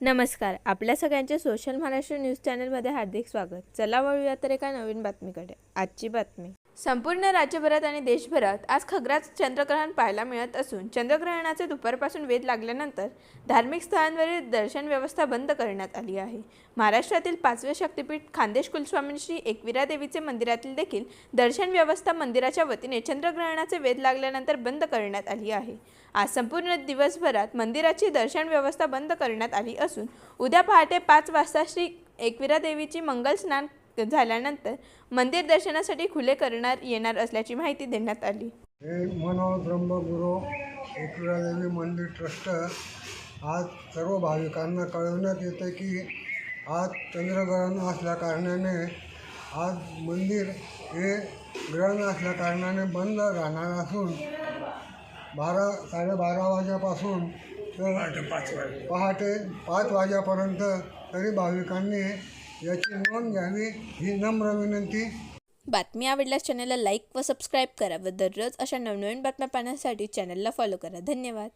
नमस्कार आपल्या सगळ्यांचे सोशल महाराष्ट्र न्यूज चॅनलमध्ये हार्दिक स्वागत. चला वळूया तर एका नवीन बातमीकडे. आजची बातमी. संपूर्ण राज्यभरात आणि देशभरात आज खग्रास चंद्रग्रहण पाहायला मिळत असून चंद्रग्रहणाचे दुपारपासून वेध लागल्यानंतर धार्मिक स्थळांवरील दर्शन व्यवस्था बंद करण्यात आली आहे. महाराष्ट्रातील पाचवे शक्तिपीठ खानदेश कुलस्वामी श्री एकविरा देवीचे मंदिरातील देखील दर्शन व्यवस्था मंदिराच्या वतीने चंद्रग्रहणाचे वेध लागल्यानंतर बंद करण्यात आली आहे. आज संपूर्ण दिवसभरात मंदिराची दर्शन व्यवस्था बंद करण्यात आली असून उद्या पहाटे पाच वाजता श्री एकविरा देवीची मंगल स्नान झाल्यानंतर मंदिर दर्शनासाठी खुले करणार येणार असल्याची माहिती देण्यात आली. हे मनोहर ब्रह्मगुरु एकविरा देवी मंदिर ट्रस्ट आज सर्व भाविकांना कळवण्यात येते की आज चंद्रग्रहण असल्या कारणाने आज मंदिर हे ग्रहण असल्या कारणाने बंद राहणार असून बारा साडेबारा वाजेपासून पहाटे पाच वाजेपर्यंत तरी भाविकांनी याची नोंद घ्यावी ही नम्र विनंती. बातमी आवडल्यास चॅनलला लाईक व सबस्क्राईब करा व दररोज अशा नवनवीन बातम्या पाहण्यासाठी चॅनलला फॉलो करा. धन्यवाद.